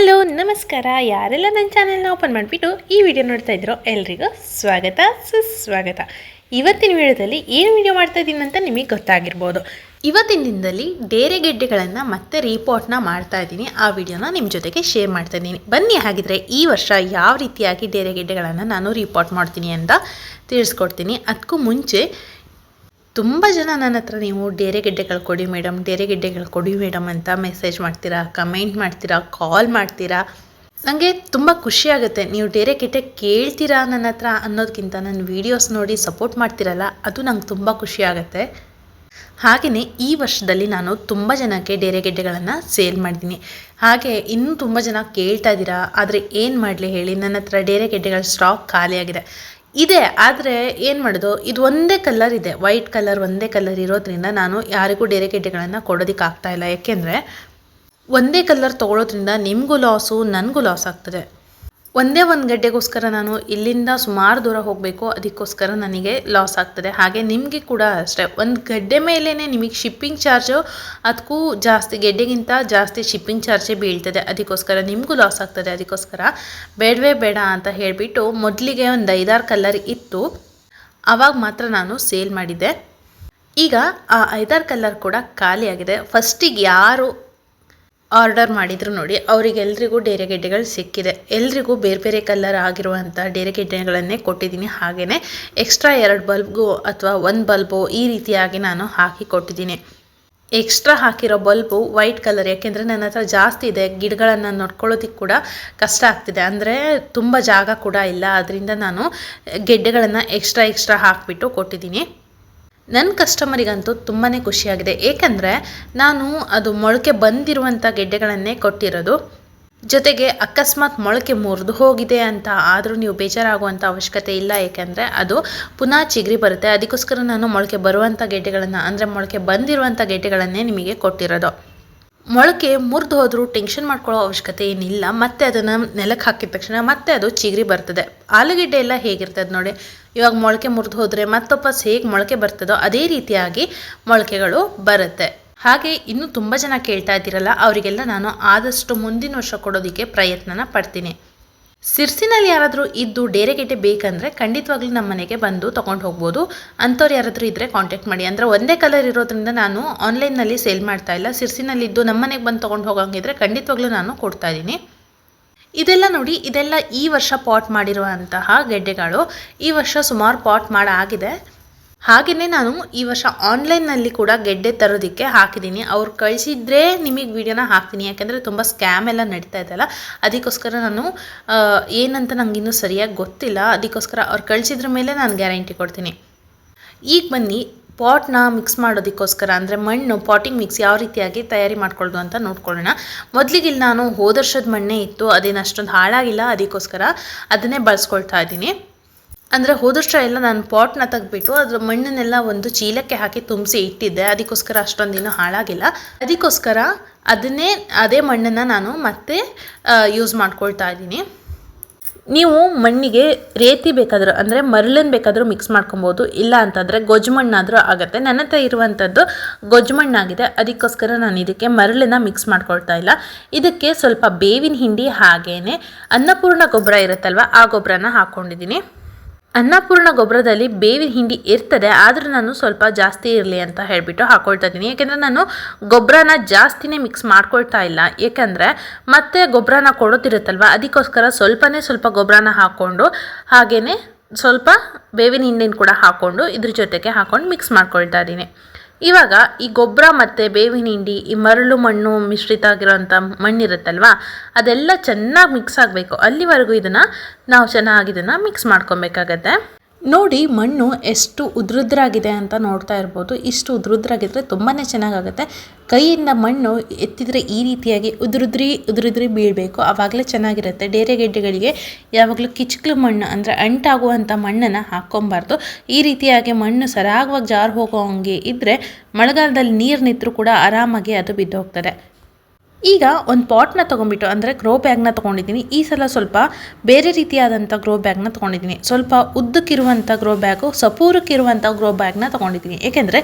Hello, ನಮಸ್ಕಾರ. ಯಾರೆಲ್ಲ ನನ್ನ ಚಾನೆಲ್ನ ಓಪನ್ ಮಾಡಿಬಿಟ್ಟು ಈ ವಿಡಿಯೋ ನೋಡ್ತಾ ಇದ್ರೋ ಎಲ್ರಿಗೂ ಸ್ವಾಗತ, ಸುಸ್ವಾಗತ. ಇವತ್ತಿನ ವಿಡಿಯೋದಲ್ಲಿ ಏನು ವಿಡಿಯೋ ಮಾಡ್ತಾ ಇದ್ದೀನಿ ಅಂತ ನಿಮಗೆ ಗೊತ್ತಾಗಿರ್ಬೋದು. ಇವತ್ತಿನ ದಿನದಲ್ಲಿ ಡೇರೆ ಗೆಡ್ಡೆಗಳನ್ನು ಮತ್ತೆ ರೀಪೋರ್ಟ್ನ ಮಾಡ್ತಾ ಇದ್ದೀನಿ. ಆ ವಿಡಿಯೋನ ನಿಮ್ಮ ಜೊತೆಗೆ ಶೇರ್ ಮಾಡ್ತಾ ಇದ್ದೀನಿ. ಬನ್ನಿ ಹಾಗಿದ್ರೆ ಈ ವರ್ಷ ಯಾವ ರೀತಿಯಾಗಿ ಡೇರೆ ಗೆಡ್ಡೆಗಳನ್ನು ನಾನು ರಿಪೋರ್ಟ್ ಮಾಡ್ತೀನಿ ಅಂತ ತಿಳಿಸ್ಕೊಡ್ತೀನಿ. ಅದಕ್ಕೂ ಮುಂಚೆ ತುಂಬ ಜನ ನನ್ನ ಹತ್ರ ನೀವು ಡೇರೆಗೆಡ್ಡೆಗಳು ಕೊಡಿ ಮೇಡಮ್ ಡೇರೆಗೆಡ್ಡೆಗಳು ಕೊಡಿ ಮೇಡಮ್ ಅಂತ ಮೆಸೇಜ್ ಮಾಡ್ತೀರಾ ಕಮೆಂಟ್ ಮಾಡ್ತೀರಾ ಕಾಲ್ ಮಾಡ್ತೀರಾ? ನನಗೆ ತುಂಬ ಖುಷಿಯಾಗುತ್ತೆ ನೀವು ಡೇರೆ ಗೆಡ್ಡೆ ಕೇಳ್ತೀರಾ ನನ್ನ ಹತ್ರ ಅನ್ನೋದಕ್ಕಿಂತ ನನ್ನ ವೀಡಿಯೋಸ್ ನೋಡಿ ಸಪೋರ್ಟ್ ಮಾಡ್ತೀರಲ್ಲ, ಅದು ನಂಗೆ ತುಂಬ ಖುಷಿಯಾಗುತ್ತೆ ಹಾಗೆಯೇ ಈ ವರ್ಷದಲ್ಲಿ ನಾನು ತುಂಬ ಜನಕ್ಕೆ ಡೇರೆಗೆಡ್ಡೆಗಳನ್ನು ಸೇಲ್ ಮಾಡಿದ್ದೀನಿ ಹಾಗೆ ಇನ್ನೂ ತುಂಬ ಜನ ಕೇಳ್ತಾ ಇದ್ದೀರಾ, ಆದರೆ ಏನು ಮಾಡಲಿ ಹೇಳಿ, ನನ್ನ ಹತ್ರ ಡೇರೆಗೆಡ್ಡೆಗಳ ಸ್ಟಾಕ್ ಖಾಲಿಯಾಗಿದೆ. ಇದೆ, ಆದರೆ ಏನು ಮಾಡೋದು? ಇದು ಒಂದೇ ಕಲರ್ ಇದೆ. ವೈಟ್ ಕಲರ್ ಒಂದೇ ಕಲರ್ ಇರೋದ್ರಿಂದ ನಾನು ಯಾರಿಗೂ ಡೇರೆ ಗೆಡ್ಡೆಗಳನ್ನು ಕೊಡೋದಕ್ಕೆ ಇಲ್ಲ. ಯಾಕೆಂದರೆ ಒಂದೇ ಕಲರ್ ತೊಗೊಳೋದ್ರಿಂದ ನಿಮಗೂ ಲಾಸು ನನಗೂ ಲಾಸ್ ಆಗ್ತದೆ. ಒಂದೇ ಒಂದು ಗಡ್ಡೆಗೋಸ್ಕರ ನಾನು ಇಲ್ಲಿಂದ ಸುಮಾರು ದೂರ ಹೋಗಬೇಕು, ಅದಕ್ಕೋಸ್ಕರ ನನಗೆ ಲಾಸ್ ಆಗ್ತದೆ. ಹಾಗೆ ನಿಮಗೆ ಕೂಡ ಅಷ್ಟೇ. ಒಂದು ಗಡ್ಡೆ ಮೇಲೇ ನಿಮಗೆ ಶಿಪ್ಪಿಂಗ್ ಚಾರ್ಜು ಅದಕ್ಕೂ ಜಾಸ್ತಿ, ಗೆಡ್ಡೆಗಿಂತ ಜಾಸ್ತಿ ಶಿಪ್ಪಿಂಗ್ ಚಾರ್ಜೇ ಬೀಳ್ತದೆ. ಅದಕ್ಕೋಸ್ಕರ ನಿಮಗೂ ಲಾಸ್ ಆಗ್ತದೆ. ಅದಕ್ಕೋಸ್ಕರ ಬೇಡವೇ ಬೇಡ ಅಂತ ಹೇಳಿಬಿಟ್ಟು ಮೊದಲಿಗೆ ಒಂದು ಐದಾರು ಕಲ್ಲರ್ ಇತ್ತು. ಆವಾಗ ಮಾತ್ರ ನಾನು ಸೇಲ್ ಮಾಡಿದ್ದೆ. ಈಗ ಆ ಐದಾರು ಕಲ್ಲರ್ ಕೂಡ ಖಾಲಿಯಾಗಿದೆ. ಫಸ್ಟಿಗೆ ಯಾರು ಆರ್ಡರ್ ಮಾಡಿದ್ರು ನೋಡಿ, ಅವರಿಗೆಲ್ರಿಗೂ ಡೇರೆಗೆಡ್ಡೆಗಳು ಸಿಕ್ಕಿದೆ. ಎಲ್ರಿಗೂ ಬೇರೆ ಬೇರೆ ಕಲರ್ ಆಗಿರುವಂಥ ಡೇರೆಗೆಡ್ಡೆಗಳನ್ನೇ ಕೊಟ್ಟಿದ್ದೀನಿ. ಹಾಗೆಯೇ ಎಕ್ಸ್ಟ್ರಾ ಎರಡು ಬಲ್ಬ್ಗೂ ಅಥವಾ ಒಂದು ಬಲ್ಬು ಈ ರೀತಿಯಾಗಿ ನಾನು ಹಾಕಿ ಕೊಟ್ಟಿದ್ದೀನಿ. ಎಕ್ಸ್ಟ್ರಾ ಹಾಕಿರೋ ಬಲ್ಬು ವೈಟ್ ಕಲರ್ ಯಾಕೆಂದರೆ ನನ್ನ ಹತ್ರ ಜಾಸ್ತಿ ಇದೆ. ಗಿಡಗಳನ್ನು ನೋಡ್ಕೊಳ್ಳೋದಕ್ಕೆ ಕೂಡ ಕಷ್ಟ ಆಗ್ತಿದೆ. ಅಂದರೆ ತುಂಬ ಜಾಗ ಕೂಡ ಇಲ್ಲ. ಅದರಿಂದ ನಾನು ಗೆಡ್ಡೆಗಳನ್ನು ಎಕ್ಸ್ಟ್ರಾ ಎಕ್ಸ್ಟ್ರಾ ಹಾಕಿಬಿಟ್ಟು ಕೊಟ್ಟಿದ್ದೀನಿ. ನನ್ನ ಕಸ್ಟಮರಿಗಂತೂ ತುಂಬಾ ಖುಷಿಯಾಗಿದೆ. ಏಕೆಂದರೆ ನಾನು ಅದು ಮೊಳಕೆ ಬಂದಿರುವಂಥ ಗೆಡ್ಡೆಗಳನ್ನೇ ಕೊಟ್ಟಿರೋದು. ಜೊತೆಗೆ ಅಕಸ್ಮಾತ್ ಮೊಳಕೆ ಮುರಿದು ಹೋಗಿದೆ ಅಂತ ಆದರೂ ನೀವು ಬೇಜಾರಾಗುವಂಥ ಅವಶ್ಯಕತೆ ಇಲ್ಲ. ಏಕೆಂದರೆ ಅದು ಪುನಃ ಚಿಗುರಿ ಬರುತ್ತೆ. ಅದಕ್ಕೋಸ್ಕರ ನಾನು ಮೊಳಕೆ ಬರುವಂಥ ಗೆಡ್ಡೆಗಳನ್ನು, ಅಂದರೆ ಮೊಳಕೆ ಬಂದಿರುವಂಥ ಗೆಡ್ಡೆಗಳನ್ನೇ ನಿಮಗೆ ಕೊಟ್ಟಿರೋದು. ಮೊಳಕೆ ಮುರಿದು ಹೋದರೂ ಟೆನ್ಷನ್ ಮಾಡ್ಕೊಳ್ಳೋ ಅವಶ್ಯಕತೆ ಏನಿಲ್ಲ. ಮತ್ತೆ ಅದನ್ನು ನೆಲಕ್ಕೆ ಹಾಕಿದ ತಕ್ಷಣ ಮತ್ತೆ ಅದು ಚಿಗ್ರಿ ಬರ್ತದೆ. ಆಲೂಗೆಡ್ಡೆ ಎಲ್ಲ ಹೇಗಿರ್ತದೆ ನೋಡಿ. ಇವಾಗ ಮೊಳಕೆ ಮುರಿದು ಹೋದರೆ ಮತ್ತೊಪ್ಪಸ್ ಹೇಗೆ ಮೊಳಕೆ ಬರ್ತದೋ ಅದೇ ರೀತಿಯಾಗಿ ಮೊಳಕೆಗಳು ಬರುತ್ತೆ. ಹಾಗೆ ಇನ್ನೂ ತುಂಬ ಜನ ಕೇಳ್ತಾ ಇದ್ದೀರಲ್ಲ, ಅವರಿಗೆಲ್ಲ ನಾನು ಆದಷ್ಟು ಮುಂದಿನ ವರ್ಷ ಕೊಡೋದಕ್ಕೆ ಪ್ರಯತ್ನನ ಪಡ್ತೀನಿ. ಸಿರ್ಸಿನಲ್ಲಿ ಯಾರಾದರೂ ಇದ್ದು ಡೇರೆಗೆಟೆ ಬೇಕಂದರೆ ಖಂಡಿತವಾಗ್ಲೂ ನಮ್ಮ ಮನೆಗೆ ಬಂದು ತೊಗೊಂಡು ಹೋಗ್ಬೋದು. ಅಂಥವ್ರು ಯಾರಾದರೂ ಇದ್ದರೆ ಕಾಂಟ್ಯಾಕ್ಟ್ ಮಾಡಿ. ಅಂದರೆ ಒಂದೇ ಕಲರ್ ಇರೋದ್ರಿಂದ ನಾನು ಆನ್ಲೈನ್ನಲ್ಲಿ ಸೇಲ್ ಮಾಡ್ತಾ ಇಲ್ಲ. ಸಿರ್ಸಿನಲ್ಲಿ ಇದ್ದು ನಮ್ಮ ಮನೆಗೆ ಬಂದು ತೊಗೊಂಡು ಹೋಗೋಂಗಿದ್ರೆ ಖಂಡಿತವಾಗ್ಲೂ ನಾನು ಕೊಡ್ತಾ ಇದ್ದೀನಿ. ಇದೆಲ್ಲ ನೋಡಿ, ಇದೆಲ್ಲ ಈ ವರ್ಷ ಪಾಟ್ ಮಾಡಿರುವಂತಹ ಗೆಡ್ಡೆಗಳು. ಈ ವರ್ಷ ಸುಮಾರು ಪಾಟ್ ಮಾಡಾಗಿದೆ. ಹಾಗೆಯೇ ನಾನು ಈ ವರ್ಷ ಆನ್ಲೈನ್ನಲ್ಲಿ ಕೂಡ ಗೆಡ್ಡೆ ತರೋದಕ್ಕೆ ಹಾಕಿದ್ದೀನಿ. ಅವ್ರು ಕಳಿಸಿದ್ರೆ ನಿಮಗೆ ವಿಡಿಯೋನ ಹಾಕ್ತೀನಿ. ಯಾಕೆಂದರೆ ತುಂಬ ಸ್ಕ್ಯಾಮ್ ಎಲ್ಲ ನಡೀತಾ ಇದೆಯಲ್ಲ ಅದಕ್ಕೋಸ್ಕರ ನಾನು ಏನಂತ ನಂಗೆ ಇನ್ನೂ ಸರಿಯಾಗಿ ಗೊತ್ತಿಲ್ಲ. ಅದಕ್ಕೋಸ್ಕರ ಅವ್ರು ಕಳಿಸಿದ್ರ ಮೇಲೆ ನಾನು ಗ್ಯಾರಂಟಿ ಕೊಡ್ತೀನಿ. ಈಗ ಬನ್ನಿ ಪಾಟ್ನ ಮಿಕ್ಸ್ ಮಾಡೋದಕ್ಕೋಸ್ಕರ, ಅಂದರೆ ಮಣ್ಣು ಪಾಟಿಂಗ್ ಮಿಕ್ಸ್ ಯಾವ ರೀತಿಯಾಗಿ ತಯಾರಿ ಮಾಡ್ಕೊಳ್ಳೋದು ಅಂತ ನೋಡ್ಕೊಳ್ಳೋಣ. ಮೊದಲಿಗೆ ನಾನು ಹೋದರ್ಷದ ಮಣ್ಣೇ ಇತ್ತು. ಅದೇನು ಅಷ್ಟೊಂದು ಹಾಳಾಗಿಲ್ಲ. ಅದಕ್ಕೋಸ್ಕರ ಅದನ್ನೇ ಬಳಸ್ಕೊಳ್ತಾ ಇದ್ದೀನಿ. ಅಂದರೆ ಹೋದಷ್ಟ ಎಲ್ಲ ನಾನು ಪಾಟ್ನ ತೆಗೆದ್ಬಿಟ್ಟು ಅದರ ಮಣ್ಣನ್ನೆಲ್ಲ ಒಂದು ಚೀಲಕ್ಕೆ ಹಾಕಿ ತುಂಬಿಸಿ ಇಟ್ಟಿದ್ದೆ. ಅದಕ್ಕೋಸ್ಕರ ಅಷ್ಟೊಂದು ದಿನ ಹಾಳಾಗಿಲ್ಲ. ಅದಕ್ಕೋಸ್ಕರ ಅದನ್ನೇ, ಅದೇ ಮಣ್ಣನ್ನು ನಾನು ಮತ್ತೆ ಯೂಸ್ ಮಾಡ್ಕೊಳ್ತಾ ಇದ್ದೀನಿ. ನೀವು ಮಣ್ಣಿಗೆ ರೇತಿ ಬೇಕಾದರೂ ಅಂದರೆ ಮರಳನ್ನು ಬೇಕಾದರೂ ಮಿಕ್ಸ್ ಮಾಡ್ಕೊಬೋದು. ಇಲ್ಲ ಅಂತಂದರೆ ಗೊಜ್ಜು ಮಣ್ಣಾದರೂ ಆಗುತ್ತೆ. ನನ್ನ ಹತ್ರ ಇರುವಂಥದ್ದು ಗೊಜ್ಜು ಮಣ್ಣಾಗಿದೆ ಅದಕ್ಕೋಸ್ಕರ ನಾನು ಇದಕ್ಕೆ ಮರಳನ್ನು ಮಿಕ್ಸ್ ಮಾಡ್ಕೊಳ್ತಾ ಇಲ್ಲ. ಇದಕ್ಕೆ ಸ್ವಲ್ಪ ಬೇವಿನ ಹಿಂಡಿ ಹಾಗೇ ಅನ್ನಪೂರ್ಣ ಗೊಬ್ಬರ ಇರುತ್ತಲ್ವ, ಆ ಗೊಬ್ಬರನ ಹಾಕ್ಕೊಂಡಿದ್ದೀನಿ ಅನ್ನಪೂರ್ಣ ಗೊಬ್ಬರದಲ್ಲಿ ಬೇವಿನ ಹಿಂಡಿ ಇರ್ತದೆ, ಆದರೂ ನಾನು ಸ್ವಲ್ಪ ಜಾಸ್ತಿ ಇರಲಿ ಅಂತ ಹೇಳಿಬಿಟ್ಟು ಹಾಕ್ಕೊಳ್ತಾ ಇದ್ದೀನಿ. ಯಾಕೆಂದರೆ ನಾನು ಗೊಬ್ಬರನ ಜಾಸ್ತಿನೇ ಮಿಕ್ಸ್ ಮಾಡ್ಕೊಳ್ತಾ ಇಲ್ಲ. ಏಕೆಂದರೆ ಮತ್ತೆ ಗೊಬ್ಬರನ ಕೊಡೋದಿರುತ್ತಲ್ವ, ಅದಕ್ಕೋಸ್ಕರ ಸ್ವಲ್ಪನೇ ಸ್ವಲ್ಪ ಗೊಬ್ಬರನ ಹಾಕ್ಕೊಂಡು ಹಾಗೆಯೇ ಸ್ವಲ್ಪ ಬೇವಿನ ಹಿಂಡಿನ ಕೂಡ ಹಾಕ್ಕೊಂಡು ಇದ್ರ ಜೊತೆಗೆ ಹಾಕ್ಕೊಂಡು ಮಿಕ್ಸ್ ಮಾಡ್ಕೊಳ್ತಾ ಇದ್ದೀನಿ. ಇವಾಗ ಈ ಗೊಬ್ಬರ ಮತ್ತು ಬೇವಿನ ಹಿಂಡಿ, ಈ ಮರಳು ಮಣ್ಣು ಮಿಶ್ರಿತ ಆಗಿರೋಂಥ ಮಣ್ಣಿರುತ್ತಲ್ವಾ, ಅದೆಲ್ಲ ಚೆನ್ನಾಗಿ ಮಿಕ್ಸ್ ಆಗಬೇಕು. ಅಲ್ಲಿವರೆಗೂ ಇದನ್ನು ನಾವು ಚೆನ್ನಾಗಿ ಇದನ್ನು ಮಿಕ್ಸ್ ಮಾಡ್ಕೊಬೇಕಾಗತ್ತೆ. ನೋಡಿ, ಮಣ್ಣು ಎಷ್ಟು ಉದ್ರುದ್ರಾಗಿದೆ ಅಂತ ನೋಡ್ತಾ ಇರ್ಬೋದು. ಇಷ್ಟು ಉದ್ರುದ್ರಾಗಿದ್ರೆ ತುಂಬಾ ಚೆನ್ನಾಗಾಗುತ್ತೆ. ಕೈಯಿಂದ ಮಣ್ಣು ಎತ್ತಿದರೆ ಈ ರೀತಿಯಾಗಿ ಉದುರುದ್ರಿ ಉದುರುದ್ರಿ ಬೀಳಬೇಕು. ಆವಾಗಲೇ ಚೆನ್ನಾಗಿರುತ್ತೆ. ಡೇರೆ ಗೆಡ್ಡೆಗಳಿಗೆ ಯಾವಾಗಲೂ ಕಿಚ್ಕಲು ಮಣ್ಣು ಅಂದರೆ ಅಂಟಾಗುವಂಥ ಮಣ್ಣನ್ನು ಹಾಕ್ಕೊಬಾರ್ದು. ಈ ರೀತಿಯಾಗಿ ಮಣ್ಣು ಸರಾಗವಾಗಿ ಜಾರು ಹೋಗೋ ಹಂಗೆ ಇದ್ದರೆ ಮಳೆಗಾಲದಲ್ಲಿ ನೀರು ನಿಂತರೂ ಕೂಡ ಆರಾಮಾಗಿ ಅದು ಬಿದ್ದೋಗ್ತದೆ. ಈಗ ಒಂದು ಪಾಟ್ನ ತೊಗೊಂಡ್ಬಿಟ್ಟು, ಅಂದರೆ ಗ್ರೋ ಬ್ಯಾಗ್ನ ತೊಗೊಂಡಿದ್ದೀನಿ ಈ ಸಲ ಸ್ವಲ್ಪ ಬೇರೆ ರೀತಿಯಾದಂಥ ಗ್ರೋ ಬ್ಯಾಗ್ನ ತೊಗೊಂಡಿದ್ದೀನಿ ಸ್ವಲ್ಪ ಉದ್ದಕ್ಕಿರುವಂಥ ಗ್ರೋ ಬ್ಯಾಗು ಸಪೂರಕ್ಕಿರುವಂಥ ಗ್ರೋ ಬ್ಯಾಗ್ನ ತೊಗೊಂಡಿದ್ದೀನಿ ಏಕೆಂದರೆ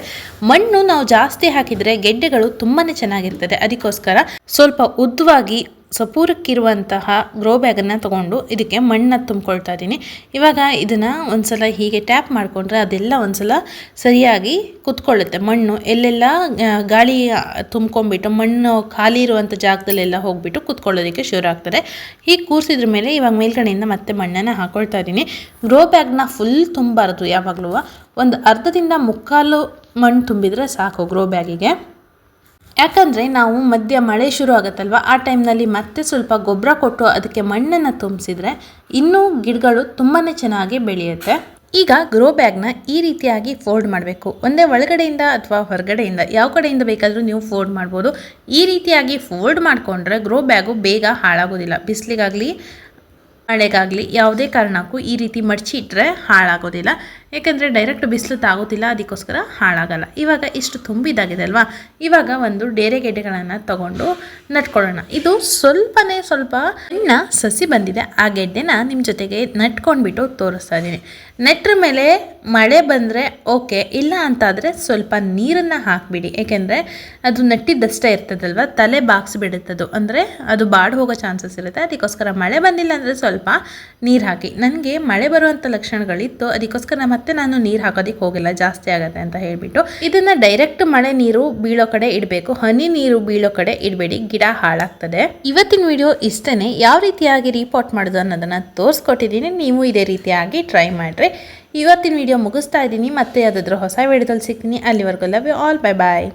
ಮಣ್ಣು ನಾವು ಜಾಸ್ತಿ ಹಾಕಿದರೆ ಗೆಡ್ಡೆಗಳು ತುಂಬಾ ಚೆನ್ನಾಗಿರ್ತದೆ. ಅದಕ್ಕೋಸ್ಕರ ಸ್ವಲ್ಪ ಉದ್ದವಾಗಿ ಸಪೂರಕ್ಕಿರುವಂತಹ ಗ್ರೋ ಬ್ಯಾಗನ್ನು ತೊಗೊಂಡು ಇದಕ್ಕೆ ಮಣ್ಣನ್ನು ತುಂಬ್ಕೊಳ್ತಾ ಇದ್ದೀನಿ. ಇವಾಗ ಇದನ್ನು ಒಂದ್ಸಲ ಹೀಗೆ ಟ್ಯಾಪ್ ಮಾಡಿಕೊಂಡ್ರೆ ಅದೆಲ್ಲ ಒಂದ್ಸಲ ಸರಿಯಾಗಿ ಕುತ್ಕೊಳ್ಳುತ್ತೆ. ಮಣ್ಣು ಎಲ್ಲೆಲ್ಲ ಗಾಳಿ ತುಂಬ್ಕೊಂಡ್ಬಿಟ್ಟು, ಮಣ್ಣು ಖಾಲಿ ಇರುವಂಥ ಜಾಗದಲ್ಲೆಲ್ಲ ಹೋಗ್ಬಿಟ್ಟು ಕುತ್ಕೊಳ್ಳೋದಕ್ಕೆ ಶುರು ಆಗ್ತದೆ. ಹೀಗೆ ಕೂರಿಸಿದ್ರ ಮೇಲೆ ಇವಾಗ ಮೇಲ್ಗಡೆಯಿಂದ ಮತ್ತೆ ಮಣ್ಣನ್ನು ಹಾಕೊಳ್ತಾ ಇದ್ದೀನಿ. ಗ್ರೋ ಬ್ಯಾಗ್ನ ಫುಲ್ ತುಂಬಬಾರ್ದು ಯಾವಾಗಲೂ. ಒಂದು ಅರ್ಧದಿಂದ ಮುಕ್ಕಾಲು ಮಣ್ಣು ತುಂಬಿದರೆ ಸಾಕು ಗ್ರೋ ಬ್ಯಾಗಿಗೆ ಯಾಕಂದರೆ ನಾವು ಮಧ್ಯ ಮಳೆ ಶುರು ಆಗುತ್ತಲ್ವ? ಆ ಟೈಮ್ನಲ್ಲಿ ಮತ್ತೆ ಸ್ವಲ್ಪ ಗೊಬ್ಬರ ಕೊಟ್ಟು ಅದಕ್ಕೆ ಮಣ್ಣನ್ನು ತುಂಬಿಸಿದ್ರೆ ಇನ್ನೂ ಗಿಡಗಳು ತುಂಬಾ ಚೆನ್ನಾಗಿ ಬೆಳೆಯುತ್ತೆ. ಈಗ ಗ್ರೋ ಬ್ಯಾಗ್ನ ಈ ರೀತಿಯಾಗಿ ಫೋಲ್ಡ್ ಮಾಡಬೇಕು. ಒಂದೇ ಒಳಗಡೆಯಿಂದ ಅಥವಾ ಹೊರಗಡೆಯಿಂದ ಯಾವ ಕಡೆಯಿಂದ ಬೇಕಾದರೂ ನೀವು ಫೋಲ್ಡ್ ಮಾಡ್ಬೋದು. ಈ ರೀತಿಯಾಗಿ ಫೋಲ್ಡ್ ಮಾಡಿಕೊಂಡ್ರೆ ಗ್ರೋ ಬ್ಯಾಗು ಬೇಗ ಹಾಳಾಗೋದಿಲ್ಲ. ಬಿಸಿಲಿಗಾಗಲಿ, ಮಳೆಗಾಗಲಿ ಯಾವುದೇ ಕಾರಣಕ್ಕೂ ಈ ರೀತಿ ಮಡಚಿ ಇಟ್ಟರೆ ಹಾಳಾಗೋದಿಲ್ಲ. ಯಾಕಂದರೆ ಡೈರೆಕ್ಟ್ ಬಿಸಿಲು ತಾಗೋತಿಲ್ಲ ಅದಕ್ಕೋಸ್ಕರ ಹಾಳಾಗಲ್ಲ. ಇವಾಗ ಇಷ್ಟು ತುಂಬಿದಾಗಿದೆ ಅಲ್ವಾ ಇವಾಗ ಒಂದು ಡೇರೆ ಗೆಡ್ಡೆಗಳನ್ನು ತಗೊಂಡು ನಟ್ಕೊಳ್ಳೋಣ ಇದು ಸ್ವಲ್ಪನೇ ಸ್ವಲ್ಪ ಇನ್ನ ಸಸಿ ಬಂದಿದೆ. ಆ ಗೆಡ್ಡೆನ ನಿಮ್ಮ ಜೊತೆಗೆ ನಟ್ಕೊಂಡ್ಬಿಟ್ಟು ತೋರಿಸ್ತಾ ಇದ್ದೀನಿ. ನೆಟ್ರ ಮೇಲೆ ಮಳೆ ಬಂದರೆ ಓಕೆ, ಇಲ್ಲ ಅಂತಾದರೆ ಸ್ವಲ್ಪ ನೀರನ್ನು ಹಾಕಿಬಿಡಿ. ಏಕೆಂದರೆ ಅದು ನೆಟ್ಟಿದ್ದಷ್ಟೇ ಇರ್ತದಲ್ವ? ತಲೆ ಬಾಗಿಸ್ಬಿಡುತ್ತದು. ಅಂದರೆ ಅದು ಬಾಡಿ ಹೋಗೋ ಚಾನ್ಸಸ್ ಇರುತ್ತೆ. ಅದಕ್ಕೋಸ್ಕರ ಮಳೆ ಬಂದಿಲ್ಲ ಅಂದರೆ ಸ್ವಲ್ಪ ನೀರು ಹಾಕಿ. ನನಗೆ ಮಳೆ ಬರುವಂಥ ಲಕ್ಷಣಗಳಿತ್ತು. ಅದಕ್ಕೋಸ್ಕರ ಮತ್ತೆ ನಾನು ನೀರು ಹಾಕೋದಕ್ಕೆ ಹೋಗಿಲ್ಲ. ಜಾಸ್ತಿ ಆಗುತ್ತೆ ಅಂತ ಹೇಳಿಬಿಟ್ಟು. ಇದನ್ನು ಡೈರೆಕ್ಟ್ ಮಳೆ ನೀರು ಬೀಳೋ ಕಡೆ ಇಡಬೇಕು. ಹನಿ ನೀರು ಬೀಳೋ ಕಡೆ ಇಡಬೇಡಿ. ಗಿಡ ಹಾಳಾಗ್ತದೆ. ಇವತ್ತಿನ ವಿಡಿಯೋ ಇಷ್ಟೇ ಯಾವ ರೀತಿಯಾಗಿ ರೀಪಾಟ್ ಮಾಡೋದು ಅನ್ನೋದನ್ನು ತೋರಿಸ್ಕೊಟ್ಟಿದ್ದೀನಿ ನೀವು ಇದೇ ರೀತಿಯಾಗಿ ಟ್ರೈ ಮಾಡಿರಿ. ಇವತ್ತಿನ ವಿಡಿಯೋ ಮುಗಿಸ್ತಾ ಇದ್ದೀನಿ. ಮತ್ತೆ ಯಾವುದಾದ್ರೂ ಹೊಸ ವಿಡಿಯೋದಲ್ಲಿ ಸಿಗ್ತೀನಿ. ಅಲ್ಲಿವರೆಗೂ love you all bye bye